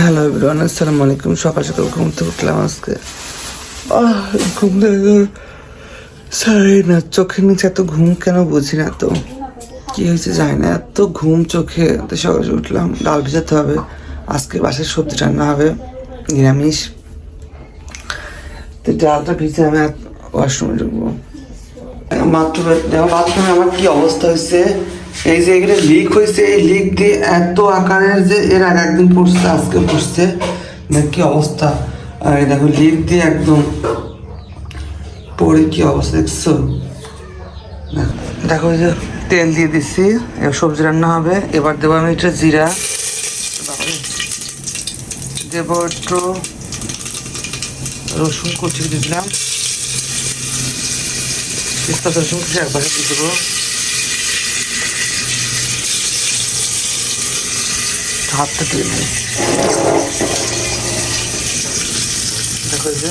Hello everyone আসসালামু আলাইকুম সকাল সকাল ঘুম থেকে উঠলাম আজকে ঘুম থেকে সারি না চোখের নিচে এত ঘুম কেন বুঝি না তো? কি হয়েছে জানি না। এত ঘুম চোখে। তো সকাল উঠলাম। ডাল ভিজাতে হবে। আজকে বাসায় সবজি রান্না হবে। নিরামিষ। তো ডালটা ভিজে আমি ওয়াশরুমে ঢুকবো। মাত্র বাথরুমে আমার কি অবস্থা হয়েছে? এই যে এখানে লিক হয়েছে, এই লিক দিয়ে এত আকারের যে এর আগে একদিন পড়ছে, আজকে পড়ছে দেখ কি অবস্থা? আর দেখো লিক দিয়ে একদম পড়ে কি অবস্থা, দেখছ? দেখো- এই যে তেল দিয়ে দিচ্ছি সবজি রান্না হবে, এবার দেবো আমি এটা জিরা। দেবো একটু রসুন কুচি দিলাম। রসুন কুচি একবারে দিয়ে দেবো। হাতটা দিয়ে নেই দেখো যে।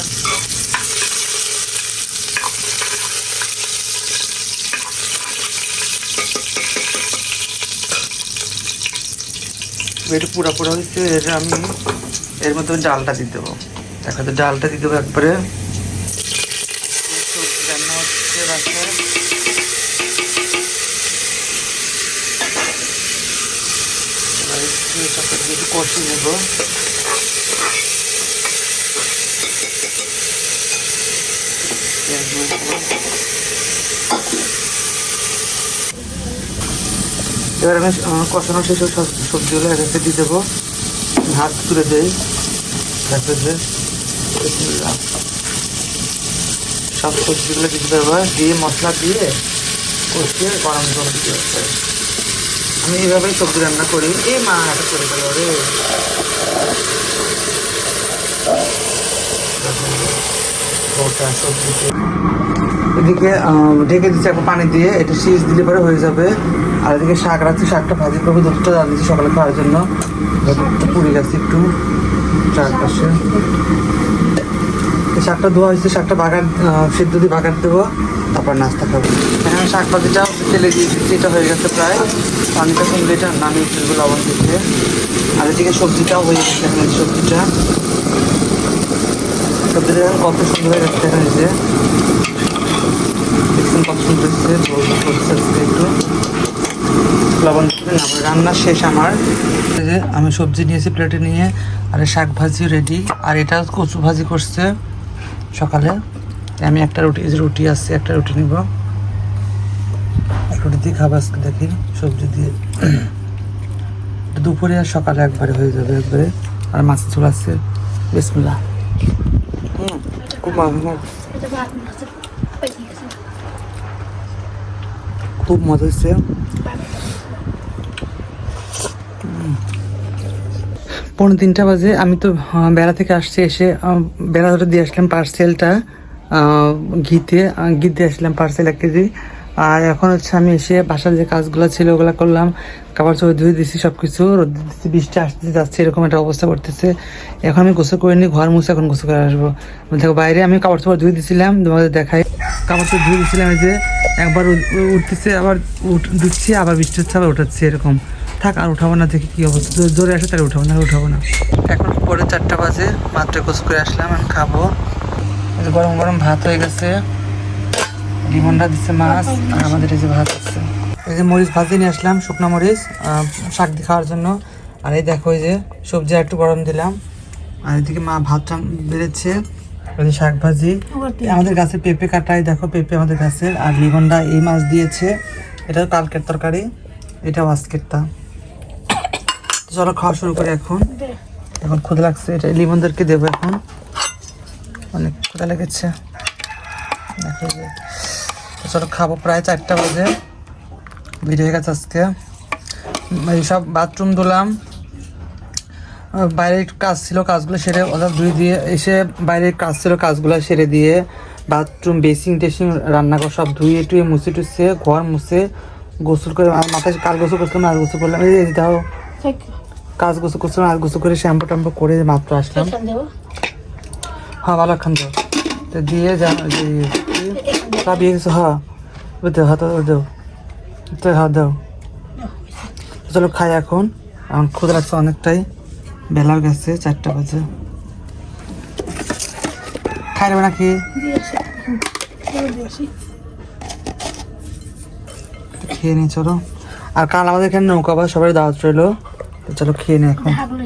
এটা পুরা পুরা হয়েছে এটা আমি এর মধ্যে ডালটা দিয়ে দেবো। দেখো তো, ডালটা দিয়ে দেবো একবারে সবজি রান্না হচ্ছে বাসায় এটাকে দিয়ে একটু কষে নেব এবার আমি কষানো শেষ সব সবজিগুলো এক দিয়ে দেবো। হাত তুলে দেই। তারপরে সব সবজিগুলো দিয়ে দেবো দিয়ে মশলা দিয়ে কষিয়ে গরম জল দিয়ে দেবো। আমি এইভাবেই সবজি রান্না করি। এই মা এটা করে গেল রে। এদিকে ঢেকে দিচ্ছি এখন পানি দিয়ে। এটা শীষ দিলে পরে হয়ে যাবে। আর এদিকে শাক রাখছি, শাকটা ভাজি করব। দুধটা জাল দিচ্ছি সকালে খাওয়ার জন্য। পুড়ে গেছে একটু। চারপাশে। শাকটা ধোয়া হয়েছে, শাকটা বাগার সিদ্ধ দিয়ে বাগার দেবো। তারপর নাস্তা খাব। এখানে শাক ভাজিটা তেলে দিয়ে এটা হয়ে গেছে প্রায়। পানিটা কমলে এটা নামিয়ে ফেলব লবণ দিচ্ছে আর এদিকে সবজিটাও হয়ে গেছে এখানে সবজিটা। সবজিটা এখন কত সুন্দর হয়ে গেছে এখানে যে। কত সুন্দর হচ্ছে একটু। লবণ রান্না শেষ আমার। আমি সবজি নিয়েছি, প্লেটে নিয়ে, আর শাক ভাজি রেডি আর এটা কচু ভাজি করছে। সকালে। আমি একটা রুটি রুটি আছে, একটা রুটি নিব। রুটি দিয়ে খাব আজকে দেখি, সবজি দিয়ে। দুপুরে আর সকালে একবারে হয়ে যাবে একবারে। আর মাছের ঝোল আছে। বিসমিল্লাহ। হুম, খুব খুব মজা হচ্ছে পৌনে তিনটা বাজে, আমি তো বেড়া থেকে আসছি এসে বেড়া ধরে দিয়ে আসলাম পার্সেলটা ঘিতে ঘি দিয়ে আসলাম পার্সেল এক কেজি। আর এখন হচ্ছে আমি এসে বাসার যে কাজগুলো ছিল ওগুলো করলাম, কাপড় চোপড় ধুয়ে দিছি সব কিছু রোদ দিচ্ছি বৃষ্টি আসতে যাচ্ছে, এরকম একটা অবস্থা করতেছে। এখন আমি গোসল করে নিই, ঘর মুছে এখন গোসল করে আসব। দেখো, বাইরে আমি কাপড় চোপড় ধুয়ে দিছিলাম, তোমাদের দেখাই। কাপড় চোপড় ধুয়ে দিছিলাম, এই যে একবার উঠতেছে, আবার উঠ দিচ্ছি আবার বৃষ্টি হচ্ছে, আবার উঠাচ্ছে, এরকম। থাক আর উঠাবো না দেখি কি অবস্থা। জোরে আসে তাহলে উঠাবো না উঠাবো না। এখন পরে চারটা বাজে মাত্র গোসল করে আসলাম আমি খাব। এই যে গরম গরম ভাত হয়ে গেছে। লিমনটা দিচ্ছে মাছ আর আমাদের এই যে ভাত আছে। এই যে মরিচ ভাজি নিয়ে আসলাম শুকনো মরিচ শাক দিয়ে খাওয়ার জন্য। আর এই দেখো এই যে সবজি আর একটু গরম দিলাম। আর এদিকে মা ভাতটা বেড়েছে ওই যে শাক ভাজি। আমাদের গাছে পেঁপে কাটাই দেখো পেঁপে আমাদের গাছের। আর লিমনটা এই মাছ দিয়েছে। এটা কালকের তরকারি এটা আজকেরটা। তো চলো খাওয়া শুরু করি এখন। এখন ক্ষুদা লাগছে এটা লিমনদেরকে দেবো এখন। অনেক ক্ষুদা লেগেছে। চলো খাব প্রায় চারটা বাজে। বেরিয়ে গেছে আজকে। সব বাথরুম ধুলাম। আহ, বাইরে একটু কাজ ছিল কাজগুলো সেরে ওদের ধুয়ে দিয়ে এসে বাইরের কাজ ছিল কাজগুলো সেরে দিয়ে বাথরুম বেসিং টেসিং রান্নাঘর সব ধুয়ে টুয়ে মুছে টুছে ঘর মুছে গোসল করে আর মাথায় কাল গোসল করছিলাম আর গোসল করলাম। এই দাও। কাজ গোসল করছিলাম আর গোসল করে শ্যাম্পু ট্যাম্পু করে মাত্র আসলাম। হ্যাঁ ভালো খান দাও তো দিয়ে সব ইয়ে গেছে হ্যাঁ। দাও হাত ওই দাও তো হাত দাও। চলো খাই এখন। এখন ক্ষুদ লাগছে অনেকটাই। বেলার গেছে চারটা বাজে। খাই দেবে নাকি? খেয়ে নি চলো। আর কাল আমাদের এখানে নৌকা বা সবাই দাওয়াত রইল। তো চলো খেয়ে নে এখন। থাকলে